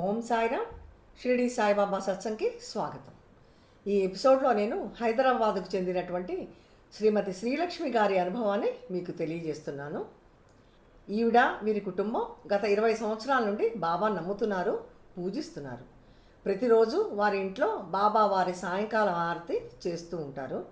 ఓం సాయిరామ్ షిరిడి సాయిబాబా సత్సంగ్కి స్వాగతం. ఈ ఎపిసోడ్లో నేను హైదరాబాద్కు చెందినటువంటి శ్రీమతి శ్రీలక్ష్మి గారి అనుభవాన్ని మీకు తెలియజేస్తున్నాను. ఈవిడ వీరి కుటుంబం గత ఇరవై సంవత్సరాల నుండి బాబా నమ్ముతున్నారు పూజిస్తున్నారు. ప్రతిరోజు వారి ఇంట్లో బాబా వారి సాయంకాలం ఆరతి చేస్తూ ఉంటారు.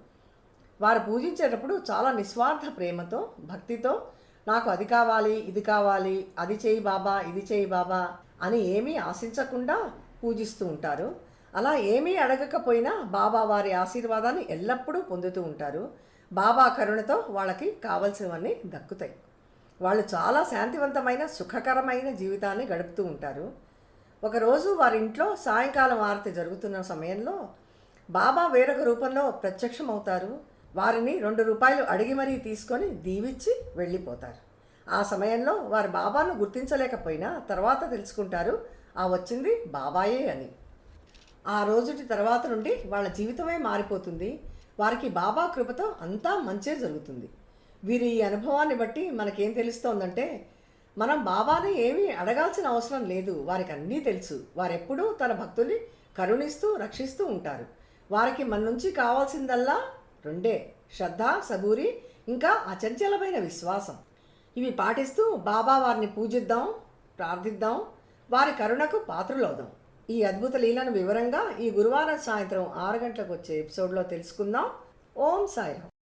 వారు పూజించేటప్పుడు చాలా నిస్వార్థ ప్రేమతో భక్తితో నాకు అది కావాలి ఇది కావాలి అది చేయి బాబా ఇది చేయి బాబా అని ఏమీ ఆశించకుండా పూజిస్తూ ఉంటారు. అలా ఏమీ అడగకపోయినా బాబా వారి ఆశీర్వాదాన్ని ఎల్లప్పుడూ పొందుతూ ఉంటారు. బాబా కరుణతో వాళ్ళకి కావలసినవన్నీ దక్కుతాయి. వాళ్ళు చాలా శాంతివంతమైన సుఖకరమైన జీవితాన్ని గడుపుతూ ఉంటారు. ఒకరోజు వారి ఇంట్లో సాయంకాలం ఆరతి జరుగుతున్న సమయంలో బాబా వేరొక రూపంలో ప్రత్యక్షమవుతారు. వారిని రెండు రూపాయలు అడిగి మరీ తీసుకొని దీవిచ్చి వెళ్ళిపోతారు. ఆ సమయంలో వారి బాబాను గుర్తించలేకపోయినా తర్వాత తెలుసుకుంటారు ఆ వచ్చింది బాబాయే అని. ఆ రోజుటి తర్వాత నుండి వాళ్ళ జీవితమే మారిపోతుంది. వారికి బాబా కృపతో అంతా మంచే జరుగుతుంది. వీరి ఈ అనుభవాన్ని బట్టి మనకేం తెలుస్తోందంటే మనం బాబాని ఏమీ అడగాల్సిన అవసరం లేదు. వారికి అన్నీ తెలుసు. వారెప్పుడూ తన భక్తుల్ని కరుణిస్తూ రక్షిస్తూ ఉంటారు. వారికి మన నుంచి కావాల్సిందల్లా రెండే. శ్రద్ధ సబూరి ఇంకా అచంచలమైన విశ్వాసం. ఇవి పాటిస్తూ బాబా వారిని పూజిద్దాం ప్రార్థిద్దాం వారి కరుణకు పాత్రలోదాం ఈ అద్భుత లీలను వివరంగా ఈ గురువారం సాయంత్రం ఆరు గంటలకు వచ్చే ఎపిసోడ్లో తెలుసుకుందాం. ఓం సాయిరామ్